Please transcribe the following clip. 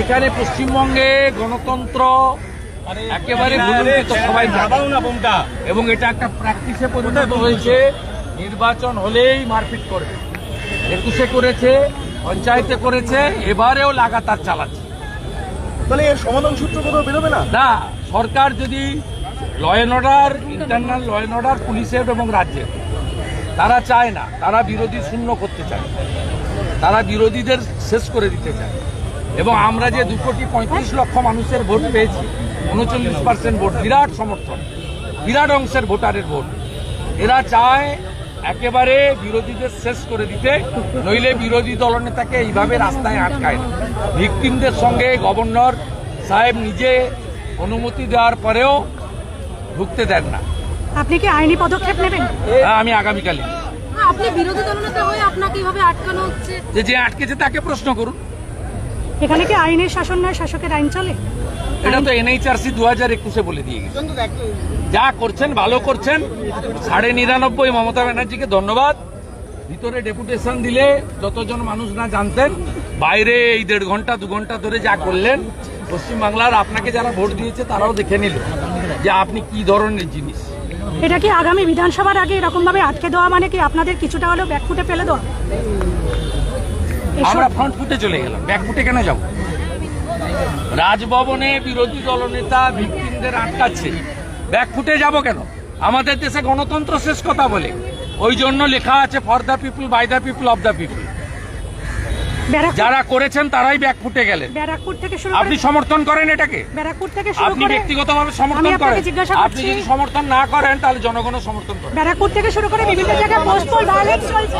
এখানে পশ্চিমবঙ্গে গণতন্ত্র একেবারে ভুলুন্ঠিত সবাই এবং এটা একটা প্র্যাকটিসে পরিণত হয়েছে নির্বাচন হলেই মারপিট করবে। একুশে করেছে পঞ্চায়েতে করেছে এবারেও লাগাতার চালাচ্ছে। তাহলে এর সমাধান সূত্র কোথাও বেরোবে না? না সরকার যদি law and order internal law and order পুলিশের এবং রাজ্যের তারা চায় না তারা বিরোধী শূন্য করতে চায়। তারা বিরোধীদের শেষ করে দিতে চায়। এবং আমরা যে দু কোটি পঁয়ত্রিশ লক্ষ মানুষের ভোট পেয়েছি উনচল্লিশ পার্সেন্ট ভোট বিরাট সমর্থন বিরাট অংশের ভোটারের ভোট। এরা চায় একেবারে বিরোধীদের শেষ করে দিতে নইলে বিরোধী দলনেতাকে এইভাবে রাস্তায় আটকায় না। ভিকটিমদের সঙ্গে গভর্নর সাহেব নিজে অনুমতি দেওয়ার পরেও ঢুকতে দেন না। আপনি কি আইনি পদক্ষেপ নেবেন? হ্যাঁ, আমি আগামীকালই। আপনি বিরোধী দলনেতা হয়ে আপনাকে এইভাবে আটকানো হচ্ছে? যে যে আটকেছে তাকে প্রশ্ন করুন। এখানে কি আইনের শাসন নয় শাসকের আইন চলে? এটা তো এনএইচআরসি দু হাজার একুশে বলে দিয়ে গেছে। যা করছেন ভালো করছেন। সাড়ে নিরানব্বই মমতা ব্যানার্জিকে ধন্যবাদ। ভিতরে ডেপুটেশন দিলে যতজন মানুষ না জানতেন বাইরে এই দেড় ঘণ্টা দু ঘণ্টা ধরে যা করলেন পশ্চিমবাংলার আপনাকে যারা ভোট দিয়েছে তারাও দেখে নিল যে আপনি কি ধরনের জিনিস। এটা কি আগামী বিধানসভার আগে এরকম ভাবে আটকে দেওয়া মানে কি আপনাদের কিছুটা হলেও ব্যাকফুটে ফেলে দেওয়া? আমরা ফ্রন্ট ফুটে চলে গেলাম। ব্যাক ফুটে কেন যাব? রাজভবনে বিরোধী দলনেতা ভিকটিমদের আটকাচ্ছে। ব্যাক ফুটে যাব কেন? আমাদের দেশে গণতন্ত্র শেষ কথা বলে। ওই জন্য লেখা আছে for the people by the people of the people যারা করেছেন তারাই ব্যাক ফুটে গেলেন। ব্যারাকপুর থেকে শুরু আপনি সমর্থন করেন এটাকে? ব্যারাকপুর থেকে শুরু আপনি করে ব্যক্তিগতভাবে সমর্থন করেন। আপনি যদি সমর্থন না করেন তাহলে জনগণ সমর্থন করে ব্যারাকপুর থেকে শুরু করে বিভিন্ন জায়গায় পোস্টপল ভায়োলেন্স চলছে।